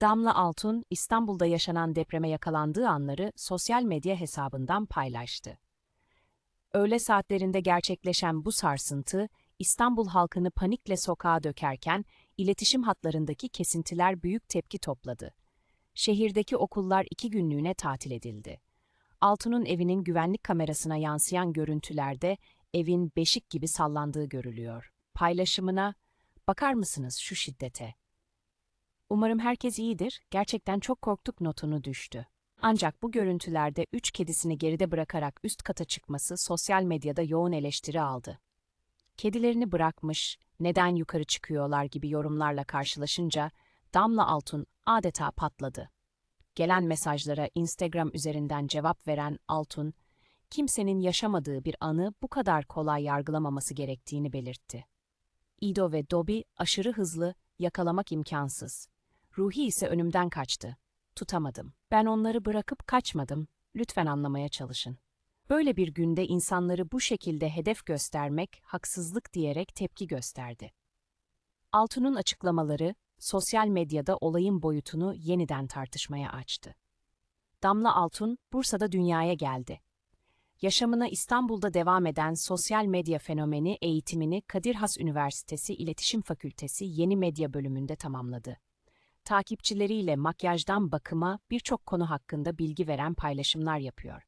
Damla Altun, İstanbul'da yaşanan depreme yakalandığı anları sosyal medya hesabından paylaştı. Öğle saatlerinde gerçekleşen bu sarsıntı, İstanbul halkını panikle sokağa dökerken, iletişim hatlarındaki kesintiler büyük tepki topladı. Şehirdeki okullar iki günlüğüne tatil edildi. Altun'un evinin güvenlik kamerasına yansıyan görüntülerde evin beşik gibi sallandığı görülüyor. Paylaşımına, bakar mısınız şu şiddete? Umarım herkes iyidir, gerçekten çok korktuk notunu düştü. Ancak bu görüntülerde üç kedisini geride bırakarak üst kata çıkması sosyal medyada yoğun eleştiri aldı. Kedilerini bırakmış, neden yukarı çıkıyorlar gibi yorumlarla karşılaşınca Damla Altun adeta patladı. Gelen mesajlara Instagram üzerinden cevap veren Altun, kimsenin yaşamadığı bir anı bu kadar kolay yargılamaması gerektiğini belirtti. Ido ve Dobby aşırı hızlı, yakalamak imkansız. Ruhi ise önümden kaçtı. Tutamadım. Ben onları bırakıp kaçmadım. Lütfen anlamaya çalışın. Böyle bir günde insanları bu şekilde hedef göstermek haksızlık diyerek tepki gösterdi. Altun'un açıklamaları sosyal medyada olayın boyutunu yeniden tartışmaya açtı. Damla Altun Bursa'da dünyaya geldi. Yaşamına İstanbul'da devam eden sosyal medya fenomeni eğitimini Kadir Has Üniversitesi İletişim Fakültesi Yeni Medya bölümünde tamamladı. Takipçileriyle makyajdan bakıma birçok konu hakkında bilgi veren paylaşımlar yapıyor.